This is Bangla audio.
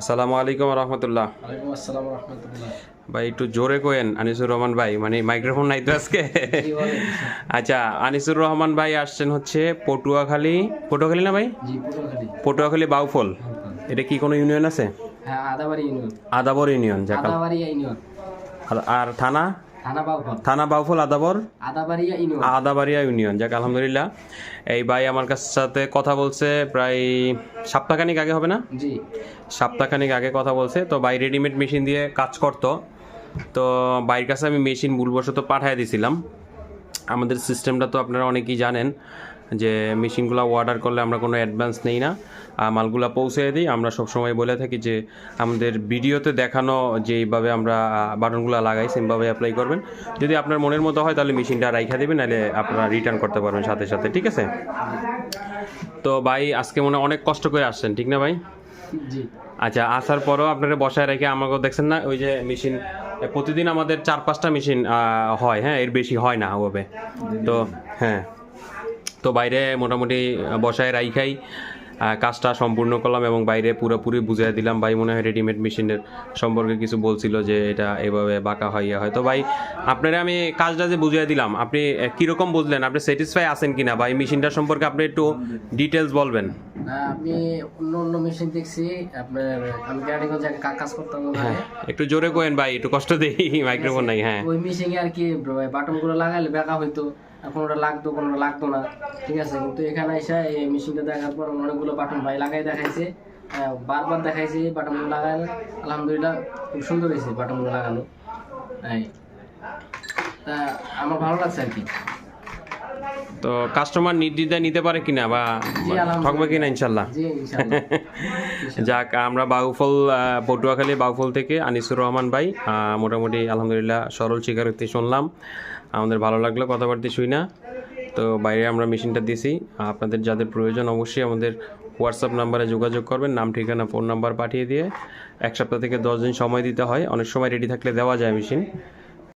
আসসালামু আলাইকুম রহমতুল্লাহ। ভাই একটু জোরে কোয়েন আনিসুর রহমান ভাই মানে মাইক্রোফোন নাই তো আজকে। আচ্ছা আনিসুর রহমান ভাই আসছেন হচ্ছে পটুয়াখালী। পটুয়াখালী না ভাই? পটুয়াখালী। বাউফল। এটা কি কোনো ইউনিয়ন আছে? আদাবর আদাবাড়ি ইউনিয়ন। আদাবর ইউনিয়ন। আর থানা? থানা বাউফল। আদাবর? আদাবাড়িয়া ইউনিয়ন। যাক আলহামদুলিল্লাহ। এই ভাই আমার কাছ সাথে কথা বলছে প্রায় সপ্তাহখানিক আগে হবে না? জি। সপ্তাহখানিক আগে কথা বলছে। তো ভাই রেডিমেড মেশিন দিয়ে কাজ করতো। তো বাইয়ের কাছে আমি মেশিন ভুলবশত পাঠিয়ে দিয়েছিলাম আমাদের সিস্টেমটা তো আপনারা অনেকেই জানেন। যে মেশিনগুলো অর্ডার করলে আমরা কোনো অ্যাডভান্স নেই না। আর মালগুলো পৌঁছে দিই। আমরা সবসময় বলে থাকি যে আমাদের ভিডিওতে দেখানো যেইভাবে আমরা বাটনগুলো লাগাই সেমভাবে অ্যাপ্লাই করবেন। যদি আপনার মনের মতো হয় তাহলে মেশিনটা রাইখা দেবেন নাহলে আপনারা রিটার্ন করতে পারবেন সাথে সাথে ঠিক আছে? তো ভাই আজকে মনে অনেক কষ্ট করে আসছেন ঠিক না ভাই? জি। আচ্ছা আসার পরও আপনারা বসায় রেখে আমাকে দেখছেন না ওই যে মেশিন প্রতিদিন আমাদের চার পাঁচটা মেশিন হয় হ্যাঁ এর বেশি হয় না হবে তো হ্যাঁ। তো বাইরে মোটামুটি বসায় রাইখাই। আহ, কাজটা সম্পূর্ণ করলাম এবং বাইরে পুরোপুরি বুঝিয়ে দিলাম। ভাই মনে হয় রেডিমেড মেশিনের সম্পর্কে কিছু বলছিল যে এটা এভাবে বাঁকা হয় ইয়ে হয়। তো ভাই আপনারা আমি কাজটা যে বুঝিয়ে দিলাম আপনি কীরকম বুঝলেন? আপনি স্যাটিসফাই আছেন কিনা? বা এই মেশিনটার সম্পর্কে আপনি একটু ডিটেলস বলবেন। না, আমি অন্য অন্য মেশিন দেখছি। আপনার আমি কেরানীগঞ্জ আগে কা- কাজ করতাম ওখানে একটু জোরে কোয়েন ভাই একটু কষ্ট দেই মাইক্রোফোন নাই হ্যাঁ। ওই মেশিনে আর কি বাটনগুলো লাগাইলে বেকা হইতো। কোনোটা লাগতো কোনোটা লাগতো না। ঠিক আছে? কিন্তু এখানে এসে এই মেশিনটা দেখার পর অনেকগুলো বাটন ভাই লাগাই দেখাইছে। আহ, বারবার দেখাইছে বাটনগুলো লাগানো আলহামদুলিল্লাহ খুব সুন্দর হয়েছে বাটনগুলো লাগানো। তাই আমার ভালো লাগছে আর কি। তো কাস্টমার নির্দ্বিধায় নিতে পারে কিনা বা। ঠকবে কিনা ইনশাল্লাহ? যাক আমরা বাউফল পটুয়াখালী বাউফল থেকে আনিসুর রহমান ভাই মোটামুটি আলহামদুলিল্লাহ সরল স্বীকারোক্তি শুনলাম। আমাদের ভালো লাগল কথাবার্তা শুই না। তো বাইরে আমরা মেশিনটা দিছি। আপনাদের যাদের প্রয়োজন অবশ্যই আমাদের হোয়াটসঅ্যাপ নাম্বারে যোগাযোগ করবেন নাম ঠিকানা ফোন নাম্বার পাঠিয়ে দিয়ে এক সপ্তাহ থেকে দশ দিন সময় দিতে হয়। অনেক সময় রেডি থাকলে দেওয়া যায় মেশিন।